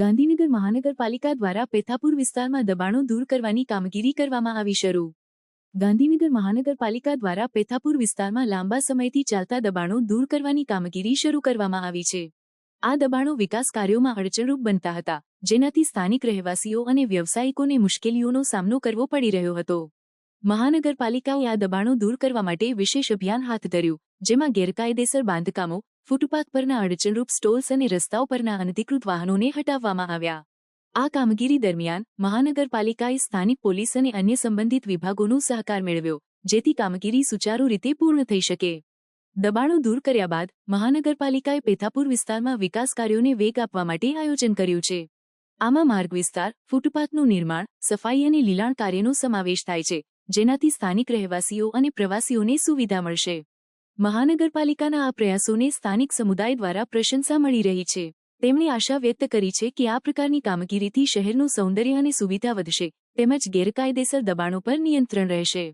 ગાંધીનગર મહાનગરપાલિકા દ્વારા પેથાપુર વિસ્તારમાં દબાણો દૂર કરવાની કામગીરી કરવામાં આવી શરૂ. ગાંધીનગર મહાનગરપાલિકા દ્વારા પેથાપુર વિસ્તારમાં લાંબા સમયથી ચાલતા દબાણો દૂર કરવાની કામગીરી શરૂ કરવામાં આવી છે. આ દબાણો વિકાસ કાર્યોમાં અડચણરૂપ બનતા હતા, જેનાથી સ્થાનિક રહેવાસીઓ અને વ્યવસાયિકોને મુશ્કેલીઓનો સામનો કરવો પડી રહ્યો હતો. મહાનગરપાલિકાએ આ દબાણો દૂર કરવા માટે વિશેષ અભિયાન હાથ ધર્યું, જેમાં ગેરકાયદેસર બાંધકામો ફૂટપાથ પરના અડચણરૂપ સ્ટોલ્સ અને રસ્તાઓ પરના અનધિકૃત વાહનોને હટાવવામાં આવ્યા. આ કામગીરી દરમિયાન મહાનગરપાલિકાએ સ્થાનિક પોલીસ અને અન્ય સંબંધિત વિભાગોનો સહકાર મેળવ્યો, જેથી કામગીરી સુચારુ રીતે પૂર્ણ થઈ શકે. દબાણો દૂર કર્યા બાદ મહાનગરપાલિકાએ પેથાપુર વિસ્તારમાં વિકાસ કાર્યોને વેગ આપવા માટે આયોજન કર્યું છે. આમાં માર્ગ વિસ્તાર, ફૂટપાથનું નિર્માણ, સફાઈ અને લીલાણ કાર્યનો સમાવેશ થાય છે, જેનાથી સ્થાનિક રહેવાસીઓ અને પ્રવાસીઓને સુવિધા મળશે. મહાનગરપાલિકાના આ પ્રયાસોને સ્થાનિક સમુદાય દ્વારા પ્રશંસા મળી રહી છે. તેમણે આશા વ્યક્ત કરી છે કે આ પ્રકારની કામગીરીથી શહેરનું સૌંદર્ય અને સુવિધા વધશે, તેમજ ગેરકાયદેસર દબાણો પર નિયંત્રણ રહેશે.